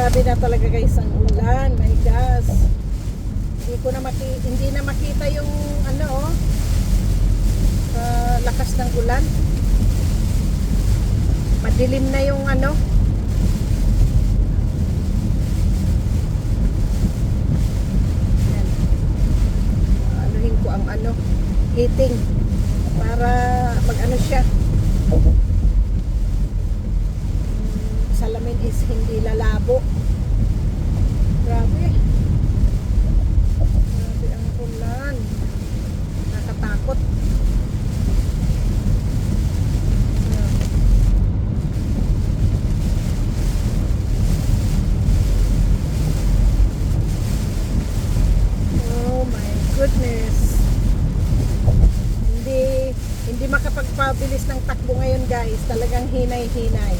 Grabe na talaga guys ang ulan. My gosh. Hindi ko na maki hindi na makita yung ano oh. ah, lakas ng ulan. Madilim na yung ano. Yan. Anuhin ko ang ano, heating para mag-ano siya. Is hindi lalabo. Grabe. Grabe ang ulan. Nakatakot. Oh my goodness. Hindi hindi makapagpabilis ng takbo ngayon guys. Talagang hinay-hinay.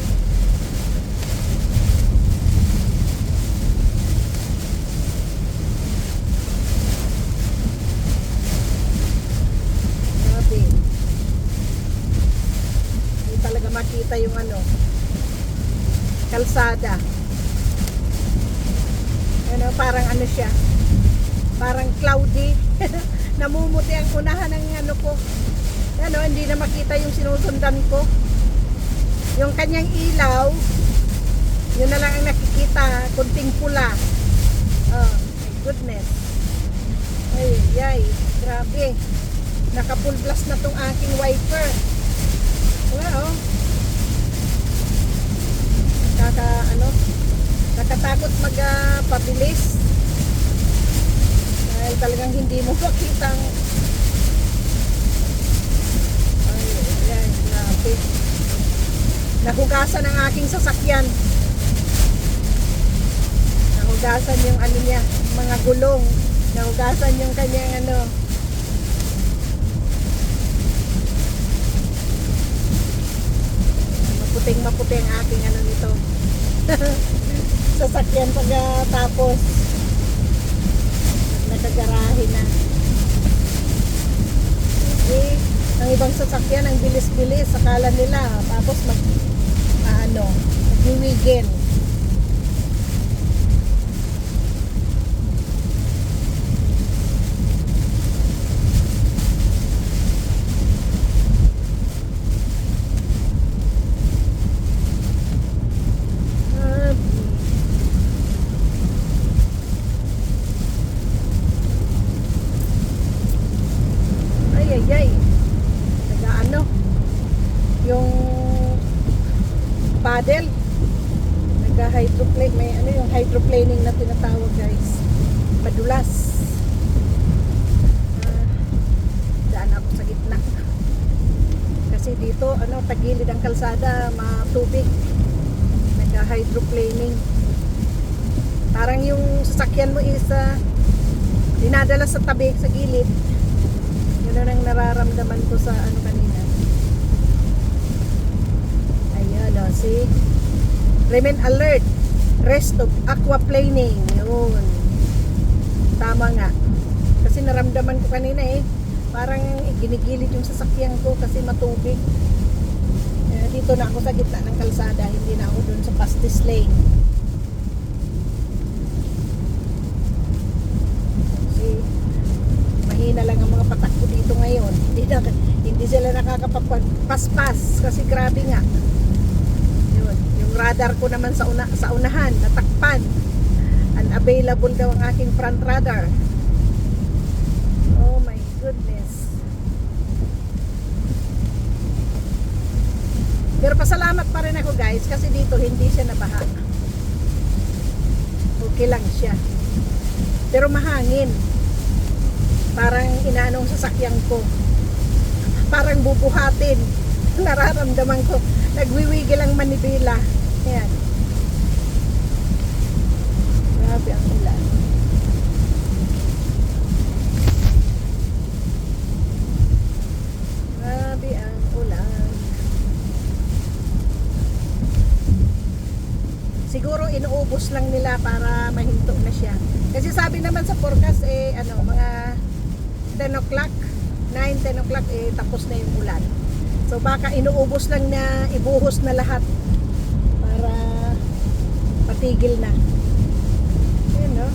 Grabe. Hindi talaga makita yung ano kalsada. Ano, parang ano siya. Parang cloudy. Namumuti ang unahan ng ano ko. Ano, hindi na makita yung sinusundan ko. Yung kanyang ilaw, yun na lang ang nakikita, kunting pula. Oh, my goodness. Ay, yay, grabe. Naka full blast na tong aking wiper. Well, Kaka, ano, nakatakot magpabilis. Dahil talagang hindi mo makita ang ay, ayan, grabe. Nahugasan ang aking sasakyan. Nahugasan yung ano niya, mga gulong. Nahugasan yung kanyang ano. Maputing maputi ang aking ano nito. sasakyan pagkatapos nakagarahe na. Eh, ang ibang sasakyan, ang bilis-bilis, akala nila, tapos mag, ah, ano, magwiwigil. Ah, ay ay ay naga ano yung paddle naga hydroplane may ano yung hydroplaning na tinatawag guys madulas Ah, daan ako sa gitna kasi dito ano tagilid ang kalsada matubig naga hydroplaning parang yung sasakyan mo is ah, dinadala sa tabi sa gilid yun ang nararamdaman ko sa ano kanina. Ayan o, see? Remain alert. Rest of aquaplaning. Yun. Tama nga. Kasi naramdaman ko kanina eh. Parang ginigilid yung sasakyan ko kasi matubig. Dito na ako sa gitna ng kalsada. Hindi na ako dun sa fastest lane. See? mahina lang ang mga patak ko dito ngayon. Hindi, na, hindi sila nakakapagpaspas kasi grabe nga. Yun, yung radar ko naman sa una sa unahan, natakpan. Unavailable daw ang aking front radar. Oh my goodness. Pero pasalamat pa rin ako guys kasi dito hindi siya nabaha. Okay lang siya. Pero mahangin. Parang inaanong sasakyan ko. Parang bubuhatin. Nararamdaman ko. Nagwiwigil ang manibela ayan grabe ang ulan grabe ang ulan siguro inuubos lang nila para mahinto na siya kasi sabi naman sa forecast eh ano mga 10 o'clock 9, 10 o'clock eh tapos na yung ulan so baka inuubos lang na ibuhos na lahat para pag titigil na. Ayan, no?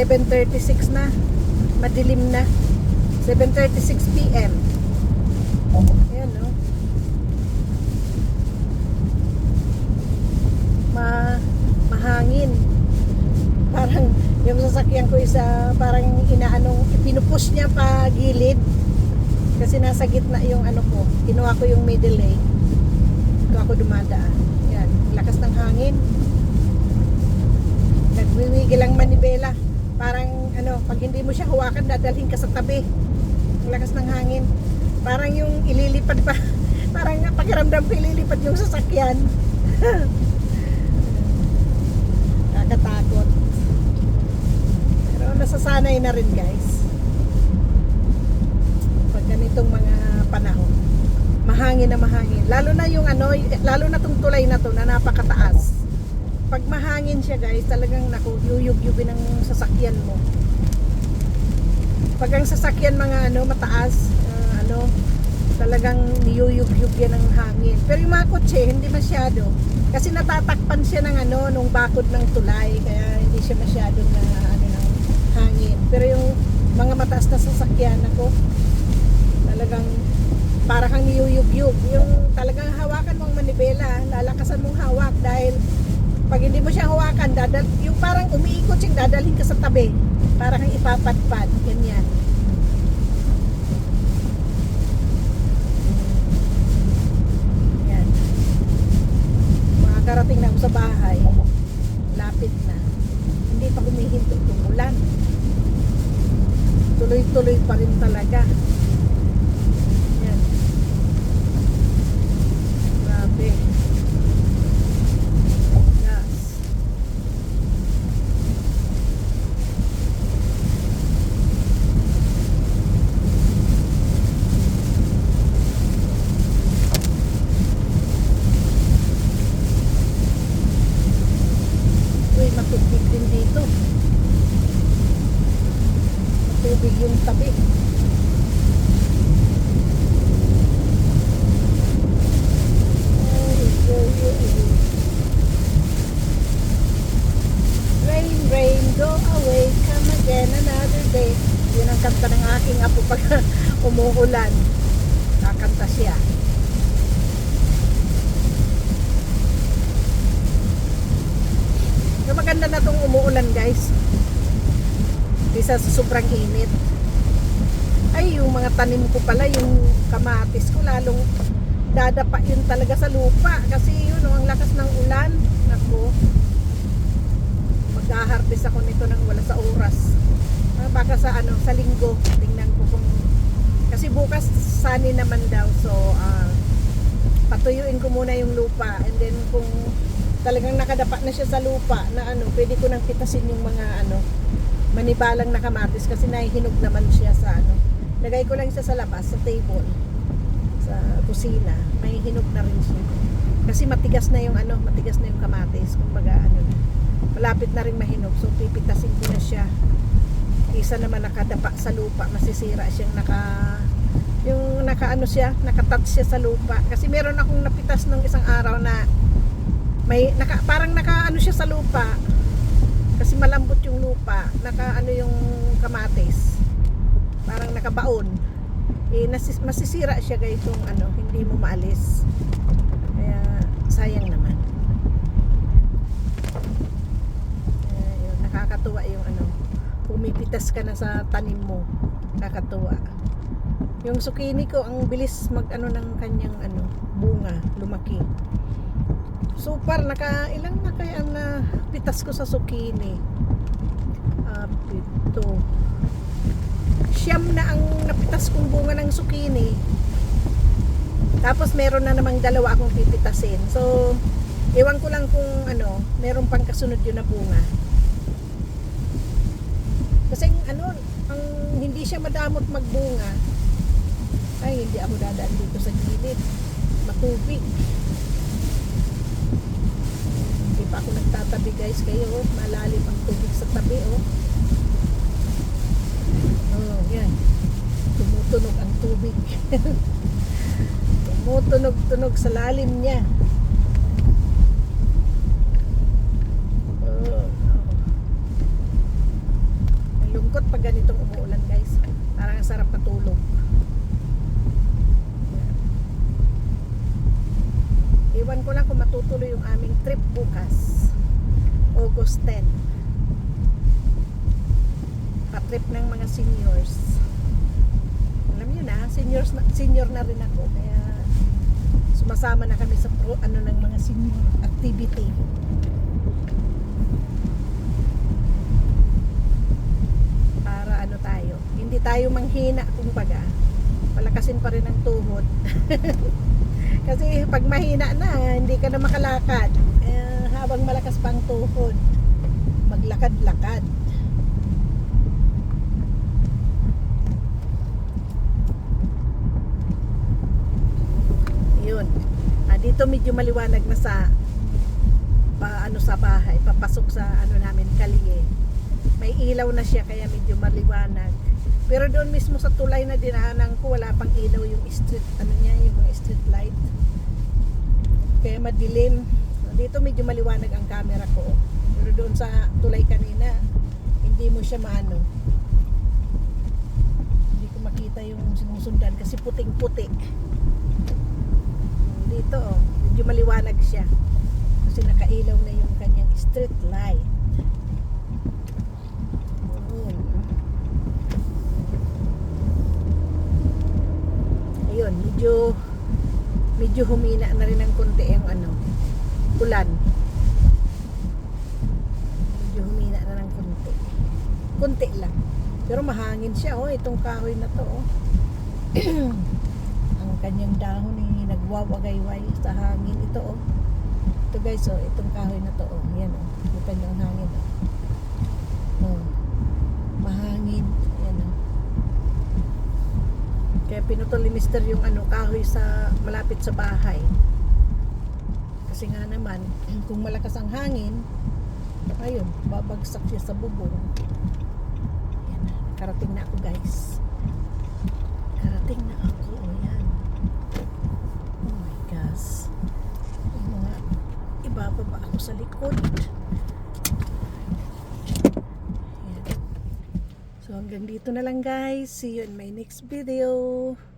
7.36 na. Madilim na. 7.36 p.m. Ayan, no? Ma mahangin. Parang yung sasakyan ko isa parang inaanong pinupush niya pa gilid kasi nasa gitna yung ano ko kinuha ko yung middle lane ito ako dumadaan yan lakas ng hangin nagwiwigil ang manibela parang ano pag hindi mo siya hawakan dadalhin ka sa tabi. Ang lakas ng hangin. Parang yung ililipad pa parang pakiramdam ko ililipad yung sasakyan. Kakatakot. Pero nasasanay na rin guys. Pag ganitong mga panahon. Mahangin na mahangin. Lalo na yung ano lalo na tong tulay na to na napakataas pag mahangin siya guys talagang naku yuyug-yugin ng sasakyan mo. Pag ang sasakyan mga ano mataas ah, ano talagang niyuyug-yug yan ng hangin. Pero yung mga kotse hindi masyado. Kasi natatakpan siya ng ano nung bakod ng tulay kaya hindi siya masyado na ano ng hangin. Pero yung mga mataas na sasakyan ako talagang para kang niyuyug-yug yung talagang hawakan mong manibela lalakasan mong hawak dahil pag hindi mo siya hawakan dadal yung parang umiikot siyang dadalhin ka sa tabi. Para kang ipapadpad ganyan. Yan makakarating na ako sa bahay lapit na. Hindi pa humihinto yung ulan. Tuloy-tuloy pa rin talaga yan grabe yes Uy, matubig din dito. Matubig yung tabi. Rain, rain, go away, come again another day. Yun ang kanta ng aking apo pag umuulan. Kakanta siya. So, maganda na tong umuulan guys. Isa sa sobrang init. Ay, yung mga tanim ko pala, yung kamatis ko, lalong dadapa yun talaga sa lupa. Kasi yun, oh, ang lakas ng ulan. Nako. Mag-harvest ako nito ng wala sa oras. Ah, baka sa ano, sa linggo. Tingnan ko kung... Kasi bukas sunny naman daw. So, ah, patuyuin ko muna yung lupa. And then kung talagang nakadapa na siya sa lupa na ano, pwede ko nang pitasin yung mga ano, manibalang na kamatis kasi nahihinog naman siya sa ano. Lagay ko lang siya sa labas, sa table, sa kusina. Mahihinog na rin siya. Kasi matigas na yung ano, matigas na yung kamatis. Kumbaga ano, malapit na rin mahinog. So pipitasin ko na siya. Isa naman nakadapa sa lupa, masisira siyang naka yung nakaano siya, nakatouch siya sa lupa. Kasi meron akong napitas nung isang araw na may naka, parang nakaano siya sa lupa kasi malambot yung lupa nakaano yung kamatis parang nakabaon. Eh nasis, masisira siya guys kung ano hindi mo maalis. Kaya sayang naman. Kaya yun, nakakatuwa yung ano pumipitas ka na sa tanim mo. Nakakatuwa. Yung zucchini ko ang bilis mag ano ng kanyang ano bunga lumaki Far, naka, ilang na kaya na pitas ko sa zucchini? Ah, pito. Siyam na ang napitas kong bunga ng zucchini. Tapos meron na namang dalawa akong pipitasin. So, ewan ko lang kung ano, meron pang kasunod yun na bunga. Kasi ano, hindi siya madamot magbunga, ay hindi ako dadaan dito sa gilid. Matubig. Pa ako nagtatabi guys kayo. oh. Malalim ang tubig sa tabi oh. Oh, yan. Tumutunog ang tubig. Tumutunog-tunog sa lalim niya. Oh, oh. Malungkot pag ganitong umuulan guys. Parang ang sarap matulog. Iwan ko lang kung matutuloy yung aming trip bukas. August 10. Pa-trip ng mga seniors. Alam niyo na, seniors na, senior na rin ako. Kaya sumasama na kami sa pro, ano ng mga senior activity. Para ano tayo, hindi tayo manghina kumbaga. Palakasin pa rin ang tuhod. Kasi pag mahina na, hindi ka na makalakad. Eh, habang malakas pa ang tuhod, maglakad-lakad. Yun. Ah, dito medyo maliwanag na sa pa, ano sa bahay, papasok sa ano namin kalye. May ilaw na siya kaya medyo maliwanag. Pero doon mismo sa tulay na dinaanan ko, wala pang ilaw yung street, ano niya, yung mga street light. Kaya madilim. Dito medyo maliwanag ang camera ko. Pero doon sa tulay kanina, hindi mo siya maano. Hindi ko makita yung sinusundan kasi puting-puti. Dito, medyo maliwanag siya. Kasi nakailaw na yung kanyang street light. Ayun. Ayun, medyo medyo humina na rin ng konti yung ano, ulan. Medyo humina na ng konti. Konti lang. Pero mahangin siya, oh, itong kahoy na to, oh. ang kanyang dahon ay nagwawagayway sa hangin. Ito, oh. Ito guys, oh, itong kahoy na to, oh. Yan, oh. Ang hangin, oh. Oh. Mahangin. Kaya pinutol ni Mister yung ano, kahoy sa malapit sa bahay. Kasi nga naman, kung malakas ang hangin, ayun, babagsak siya sa bubong. Yan, nakarating na ako guys. Karating na ako, oh yan. Oh my gosh. Yung mga ibababa ako sa likod. Yan. So hanggang dito na lang guys. See you in my next video.